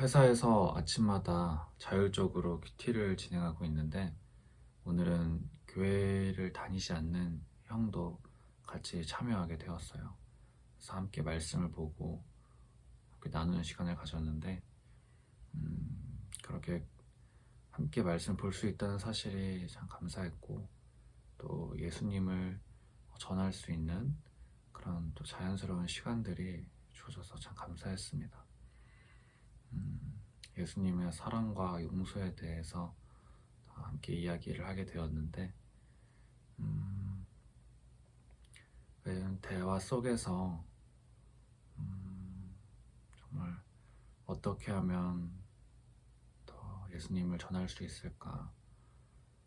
회사에서 아침마다 자율적으로 큐티를 진행하고 있는데 오늘은 교회를 다니지 않는 형도 같이 참여하게 되었어요. 그래서 함께 말씀을 보고 함께 나누는 시간을 가졌는데 음, 그렇게 함께 말씀 볼 수 있다는 사실이 참 감사했고 또 예수님을 전할 수 있는 그런 또 자연스러운 시간들이 주어져서 참 감사했습니다. 음, 예수님의 사랑과 용서에 대해서 함께 이야기를 하게 되었는데 음, 그 대화 속에서 음, 정말 어떻게 하면 더 예수님을 전할 수 있을까?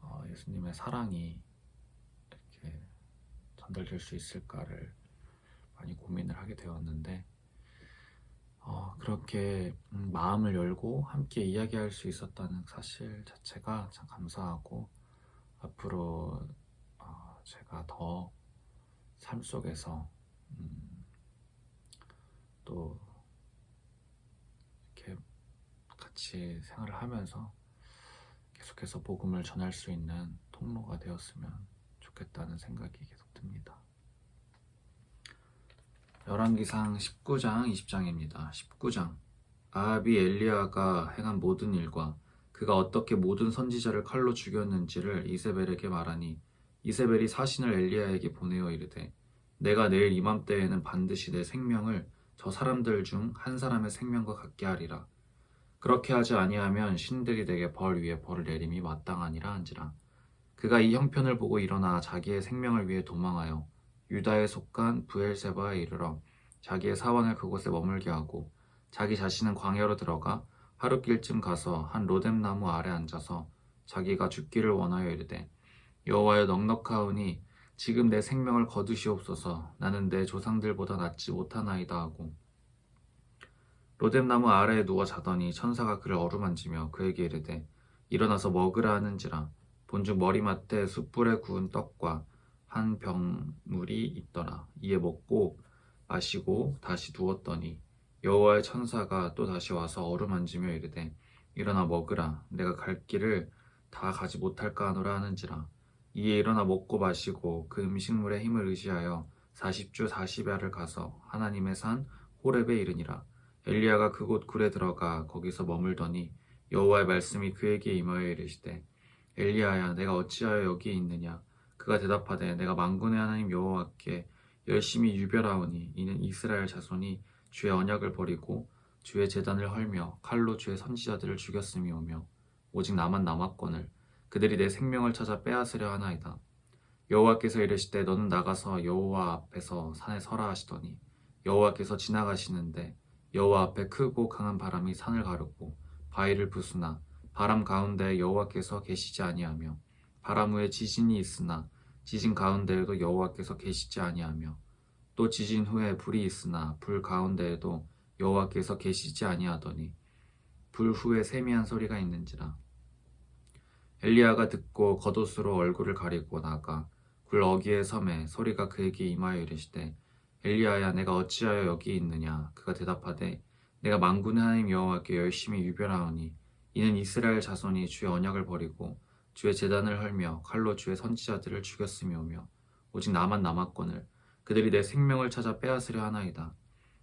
어, 예수님의 사랑이 이렇게 전달될 수 있을까를 많이 고민을 하게 되었는데 어, 그렇게 음, 마음을 열고 함께 이야기할 수 있었다는 사실 자체가 참 감사하고 앞으로 어, 제가 더 삶 속에서 음, 또 이렇게 같이 생활을 하면서 계속해서 복음을 전할 수 있는 통로가 되었으면 좋겠다는 생각이 계속 듭니다. 열왕기상 19장 20장입니다. 19장. 아합이 엘리야가 행한 모든 일과 그가 어떻게 모든 선지자를 칼로 죽였는지를 이세벨에게 말하니 이세벨이 사신을 엘리야에게 보내어 이르되 내가 내일 이맘때에는 반드시 내 생명을 저 사람들 중 한 사람의 생명과 같게 하리라. 그렇게 하지 아니하면 신들이 내게 벌 위에 벌을 내림이 마땅하니라 한지라. 그가 이 형편을 보고 일어나 자기의 생명을 위해 도망하여 유다에 속한 부엘세바에 이르러 자기의 사원을 그곳에 머물게 하고 자기 자신은 광야로 들어가 하룻길쯤 가서 한 로뎀 나무 아래 앉아서 자기가 죽기를 원하여 이르되 여호와여 넉넉하오니 지금 내 생명을 거두시옵소서. 나는 내 조상들보다 낫지 못하나이다 하고 로뎀 나무 아래에 누워 자더니 천사가 그를 어루만지며 그에게 이르되 일어나서 먹으라 하는지라. 본즉 머리맡에 숯불에 구운 떡과 한 병물이 있더라. 이에 먹고 마시고 다시 누웠더니 여호와의 천사가 또 다시 와서 어루만지며 이르되 일어나 먹으라. 내가 갈 길을 다 가지 못할까 하노라 하는지라. 이에 일어나 먹고 마시고 그 음식물의 힘을 의지하여 40주 40야를 가서 하나님의 산 호렙에 이르니라. 엘리야가 그곳 굴에 들어가 거기서 머물더니 여호와의 말씀이 그에게 임하여 이르시되 엘리야야 내가 어찌하여 여기에 있느냐 그가 대답하되 내가 만군의 하나님 여호와께 열심히 유별하오니 이는 이스라엘 자손이 주의 언약을 버리고 주의 재단을 헐며 칼로 주의 선지자들을 죽였음이 오며 오직 나만 남았거늘 그들이 내 생명을 찾아 빼앗으려 하나이다. 여호와께서 이르시되 너는 나가서 여호와 앞에서 산에 서라 하시더니 여호와께서 지나가시는데 여호와 앞에 크고 강한 바람이 산을 가르고 바위를 부수나 바람 가운데 여호와께서 계시지 아니하며 바람 후에 지진이 있으나 지진 가운데에도 여호와께서 계시지 아니하며 또 지진 후에 불이 있으나 불 가운데에도 여호와께서 계시지 아니하더니 불 후에 세미한 소리가 있는지라. 엘리야가 듣고 겉옷으로 얼굴을 가리고 나가 굴 어기의 섬에 소리가 그에게 임하여 이르시되 엘리야야 내가 어찌하여 여기 있느냐? 그가 대답하되 내가 만군의 하나님 여호와께 열심히 유별하오니 이는 이스라엘 자손이 주의 언약을 버리고 주의 재단을 헐며 칼로 주의 선지자들을 죽였음이오며 오직 나만 남았거늘 그들이 내 생명을 찾아 빼앗으려 하나이다.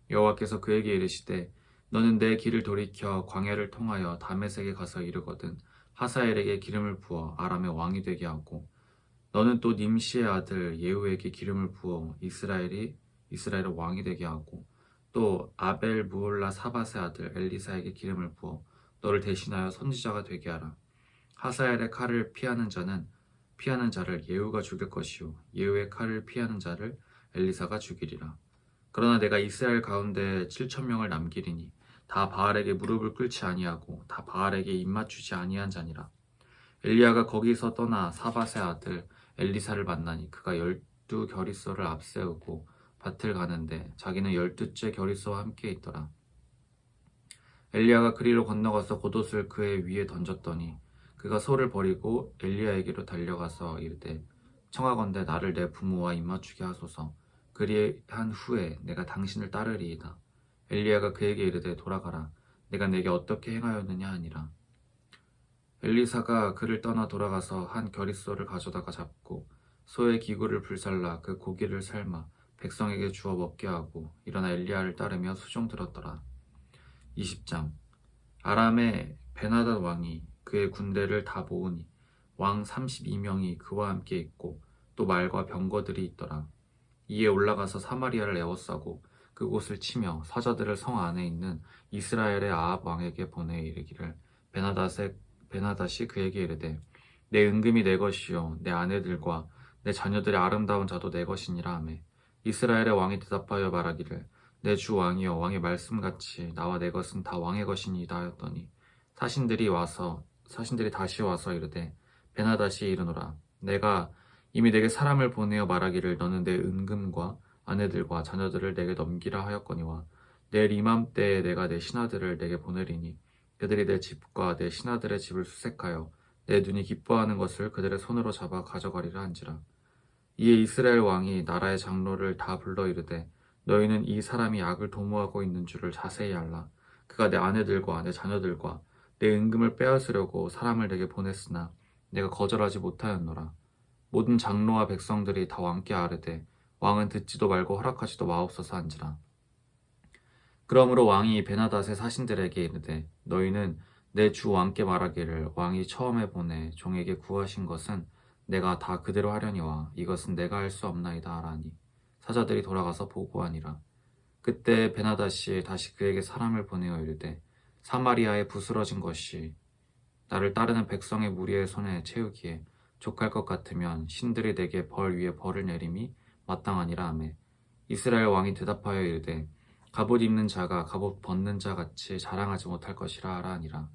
여호와께서 그에게 이르시되 너는 내 길을 돌이켜 광야를 통하여 다메섹에 가서 이르거든 하사엘에게 기름을 부어 아람의 왕이 되게 하고 너는 또 님시의 아들 예후에게 기름을 부어 이스라엘이 이스라엘의 왕이 되게 하고 또 아벨 무올라 사바의 아들 엘리사에게 기름을 부어 너를 대신하여 선지자가 되게 하라. 하사엘의 칼을 피하는 자는 피하는 자를 예후가 죽일 것이요 예후의 칼을 피하는 자를 엘리사가 죽이리라. 그러나 내가 이스라엘 가운데 7천 명을 남기리니 다 바알에게 무릎을 꿇지 아니하고 다 바알에게 입 맞추지 아니한 자니라. 엘리야가 거기서 떠나 사바의 아들 엘리사를 만나니 그가 열두 결의소를 앞세우고 밭을 가는데 자기는 열두째 결의소와 함께 있더라. 엘리야가 그리로 건너가서 겉옷을 그의 위에 던졌더니 그가 소를 버리고 엘리야에게로 달려가서 이르되 청하건대 나를 내 부모와 입맞추게 하소서 그리한 후에 내가 당신을 따르리이다 엘리야가 그에게 이르되 돌아가라 내가 내게 어떻게 행하였느냐 하니라. 엘리사가 그를 떠나 돌아가서 한 겨릿소를 가져다가 잡고 소의 기구를 불살라 그 고기를 삶아 백성에게 주어 먹게 하고 일어나 엘리야를 따르며 수종 들었더라. 20장 아람의 베나닷 왕이 그의 군대를 다 모으니 왕 32명이 그와 함께 있고 또 말과 병거들이 있더라. 이에 올라가서 사마리아를 에워싸고 그곳을 치며 사자들을 성 안에 있는 이스라엘의 아합 왕에게 보내 이르기를 베나닷의 베나닷이 그에게 이르되 내 은금이 내 것이요 내 아내들과 내 자녀들의 아름다운 자도 내 것이니라 하매 이스라엘의 왕이 대답하여 말하기를 내 주 왕이여 왕의 말씀같이 나와 내 것은 다 왕의 것이니이다 하였더니 사신들이 와서 사신들이 다시 와서 이르되 베나닷이 이르노라. 내가 이미 내게 사람을 보내어 말하기를 너는 내 은금과 아내들과 자녀들을 내게 넘기라 하였거니와 내일 이맘때에 내가 내 신하들을 내게 보내리니 그들이 내 집과 내 신하들의 집을 수색하여 내 눈이 기뻐하는 것을 그들의 손으로 잡아 가져가리라 한지라. 이에 이스라엘 왕이 나라의 장로를 다 불러 이르되 너희는 이 사람이 악을 도모하고 있는 줄을 자세히 알라. 그가 내 아내들과 내 자녀들과 내 은금을 빼앗으려고 사람을 내게 보냈으나 내가 거절하지 못하였노라. 모든 장로와 백성들이 다 왕께 아뢰되 왕은 듣지도 말고 허락하지도 마옵소서 한지라. 그러므로 왕이 베나닷의 사신들에게 이르되 너희는 내 주 왕께 말하기를 왕이 처음에 보내 종에게 구하신 것은 내가 다 그대로 하려니와 이것은 내가 할 수 없나이다 하라니 사자들이 돌아가서 보고하니라. 그때 베나닷이 다시 그에게 사람을 보내어 이르되 사마리아에 부스러진 것이 나를 따르는 백성의 무리의 손에 채우기에 족할 것 같으면 신들이 내게 벌 위에 벌을 내림이 마땅하니라 하매. 이스라엘 왕이 대답하여 이르되 갑옷 입는 자가 갑옷 벗는 자 같이 자랑하지 못할 것이라 하라 하니라.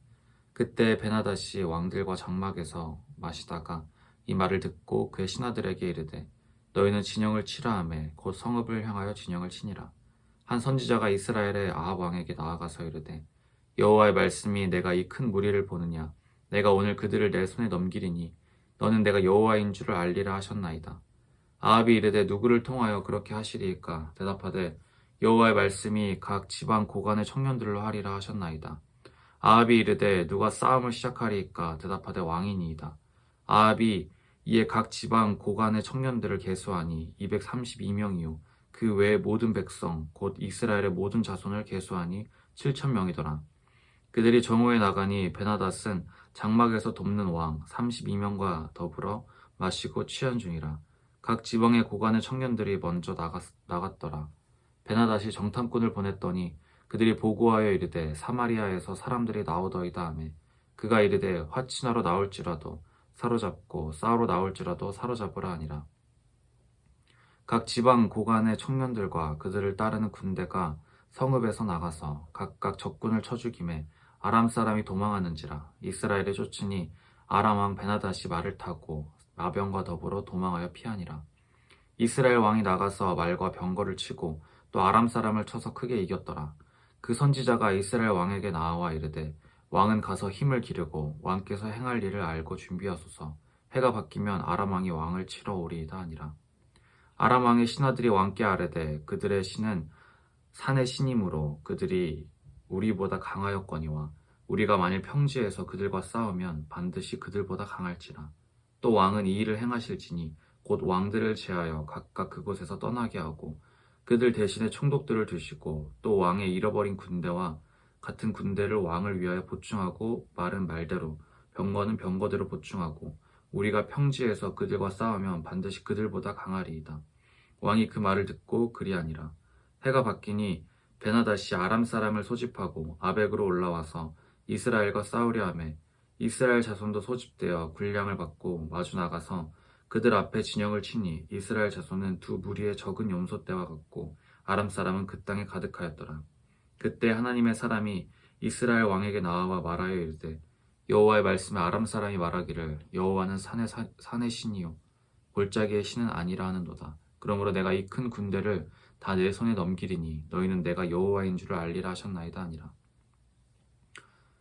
그때 베나닷이 왕들과 장막에서 마시다가 이 말을 듣고 그의 신하들에게 이르되 너희는 진영을 치라 하매 곧 성읍을 향하여 진영을 치니라. 한 선지자가 이스라엘의 아합 왕에게 나아가서 이르되 여호와의 말씀이 내가 이 큰 무리를 보느냐? 내가 오늘 그들을 내 손에 넘기리니 너는 내가 여호와인 줄을 알리라 하셨나이다. 아합이 이르되 누구를 통하여 그렇게 하시리이까? 대답하되 여호와의 말씀이 각 지방 고관의 청년들로 하리라 하셨나이다. 아합이 이르되 누가 싸움을 시작하리이까? 대답하되 왕이니이다. 아합이 이에 각 지방 고관의 청년들을 계수하니 232명이요. 그 외의 모든 백성 곧 이스라엘의 모든 자손을 계수하니 7천명이더라 그들이 정오에 나가니 베나닷은 장막에서 돕는 왕 32명과 더불어 마시고 취한 중이라 각 지방의 고관의 청년들이 먼저 나갔, 나갔더라. 베나닷이 정탐꾼을 보냈더니 그들이 보고하여 이르되 사마리아에서 사람들이 나오더이다 하매 그가 이르되 화친하러 나올지라도 사로잡고 싸우러 나올지라도 사로잡으라 하니라. 각 지방 고관의 청년들과 그들을 따르는 군대가 성읍에서 나가서 각각 적군을 쳐 죽임에 아람 사람이 도망하는지라 이스라엘의 쫓으니 아람 왕 베나닷이 말을 타고 마병과 더불어 도망하여 피하니라. 이스라엘 왕이 나가서 말과 병거를 치고 또 아람 사람을 쳐서 크게 이겼더라. 그 선지자가 이스라엘 왕에게 나와 이르되 왕은 가서 힘을 기르고 왕께서 행할 일을 알고 준비하소서. 해가 바뀌면 아람 왕이 왕을 치러 오리이다 하니라. 아람 왕의 신하들이 왕께 아뢰되 그들의 신은 산의 신이므로 그들이 우리보다 강하였거니와 우리가 만일 평지에서 그들과 싸우면 반드시 그들보다 강할지라 또 왕은 이 일을 행하실지니 곧 왕들을 제하여 각각 그곳에서 떠나게 하고 그들 대신에 총독들을 두시고 또 왕의 잃어버린 군대와 같은 군대를 왕을 위하여 보충하고 말은 말대로 병거는 병거대로 보충하고 우리가 평지에서 그들과 싸우면 반드시 그들보다 강하리이다. 왕이 그 말을 듣고 그리하니라. 해가 바뀌니 베나닷이 아람 사람을 소집하고 아벡으로 올라와서 이스라엘과 싸우려 하매 이스라엘 자손도 소집되어 군량을 받고 마주 나가서 그들 앞에 진영을 치니 이스라엘 자손은 두 무리의 적은 염소 떼와 같고 아람 사람은 그 땅에 가득하였더라. 그때 하나님의 사람이 이스라엘 왕에게 나와 말하여 이르되 여호와의 말씀에 아람 사람이 말하기를 여호와는 산의 사- 산의 신이요 골짜기의 신은 아니라 하는도다. 그러므로 내가 이 큰 군대를 다 내 손에 넘기리니 너희는 내가 여호와인 줄을 알리라 하셨나이다 아니라.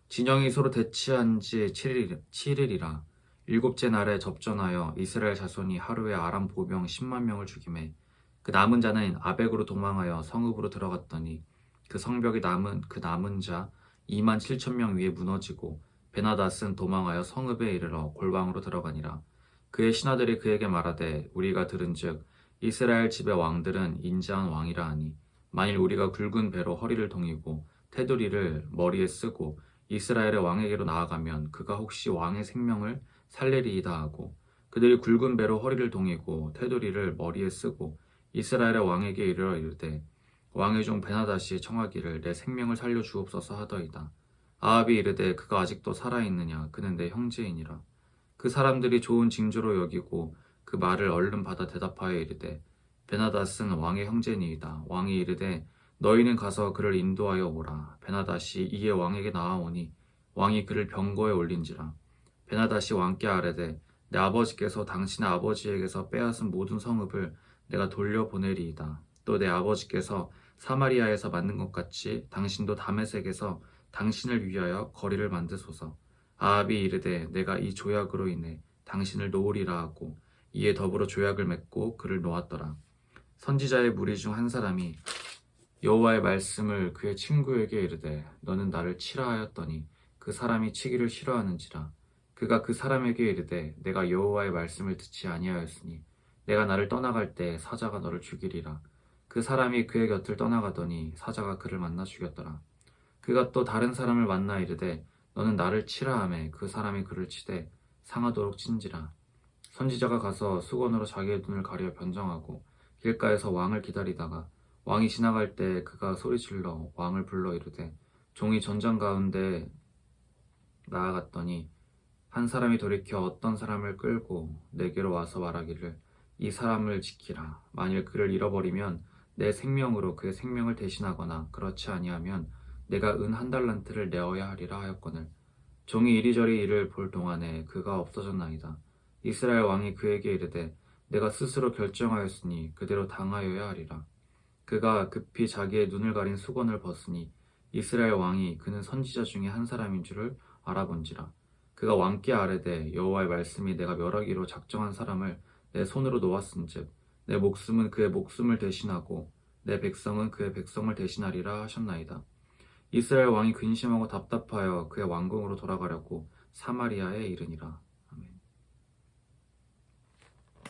진영이 서로 대치한 지 7일, 7일이라 일곱째 날에 접전하여 이스라엘 자손이 하루에 아람 보병 10만 명을 죽임에 그 남은 자는 아벡으로 도망하여 성읍으로 들어갔더니 그 성벽이 남은 그 남은 자 2만 7천 명 위에 무너지고 베나닷은 도망하여 성읍에 이르러 골방으로 들어가니라. 그의 신하들이 그에게 말하되 우리가 들은즉 이스라엘 집의 왕들은 인자한 왕이라 하니 만일 우리가 굵은 배로 허리를 동이고 테두리를 머리에 쓰고 이스라엘의 왕에게로 나아가면 그가 혹시 왕의 생명을 살리리이다 하고 그들이 굵은 배로 허리를 동이고 테두리를 머리에 쓰고 이스라엘의 왕에게 이르러 이르되 왕의 종 베나다시 청하기를 내 생명을 살려 주옵소서 하더이다. 아합이 이르되 그가 아직도 살아 있느냐 그는 내 형제이니라. 그 사람들이 좋은 징조로 여기고 그 말을 얼른 받아 대답하여 이르되 베나닷은 왕의 형제니이다. 왕이 이르되 너희는 가서 그를 인도하여 오라. 베나닷이 이에 왕에게 나아오니 왕이 그를 병거에 올린지라. 베나닷이 왕께 아뢰되 내 아버지께서 당신의 아버지에게서 빼앗은 모든 성읍을 내가 돌려보내리이다. 또 내 아버지께서 사마리아에서 만든 것 같이 당신도 다메섹에서 당신을 위하여 거리를 만드소서. 아합이 이르되 내가 이 조약으로 인해 당신을 놓으리라 하고 이에 더불어 조약을 맺고 그를 놓았더라. 선지자의 무리 중 한 사람이 여호와의 말씀을 그의 친구에게 이르되 너는 나를 치라 하였더니 그 사람이 치기를 싫어하는지라. 그가 그 사람에게 이르되 내가 여호와의 말씀을 듣지 아니하였으니 내가 나를 떠나갈 때 사자가 너를 죽이리라. 그 사람이 그의 곁을 떠나가더니 사자가 그를 만나 죽였더라. 그가 또 다른 사람을 만나 이르되 너는 나를 치라 하매 그 사람이 그를 치되 상하도록 친지라 선지자가 가서 수건으로 자기의 눈을 가려 변정하고 길가에서 왕을 기다리다가 왕이 지나갈 때 그가 소리질러 왕을 불러 이르되 종이 전장 가운데 나아갔더니 한 사람이 돌이켜 어떤 사람을 끌고 내게로 와서 말하기를 이 사람을 지키라. 만일 그를 잃어버리면 내 생명으로 그의 생명을 대신하거나 그렇지 아니하면 내가 은 한 달란트를 내어야 하리라 하였거늘. 종이 이리저리 이를 볼 동안에 그가 없어졌나이다 이스라엘 왕이 그에게 이르되 내가 스스로 결정하였으니 그대로 당하여야 하리라. 그가 급히 자기의 눈을 가린 수건을 벗으니 이스라엘 왕이 그는 선지자 중에 한 사람인 줄을 알아본지라. 그가 왕께 아뢰되 여호와의 말씀이 내가 멸하기로 작정한 사람을 내 손으로 놓았은즉 내 목숨은 그의 목숨을 대신하고 내 백성은 그의 백성을 대신하리라 하셨나이다. 이스라엘 왕이 근심하고 답답하여 그의 왕궁으로 돌아가려고 사마리아에 이르니라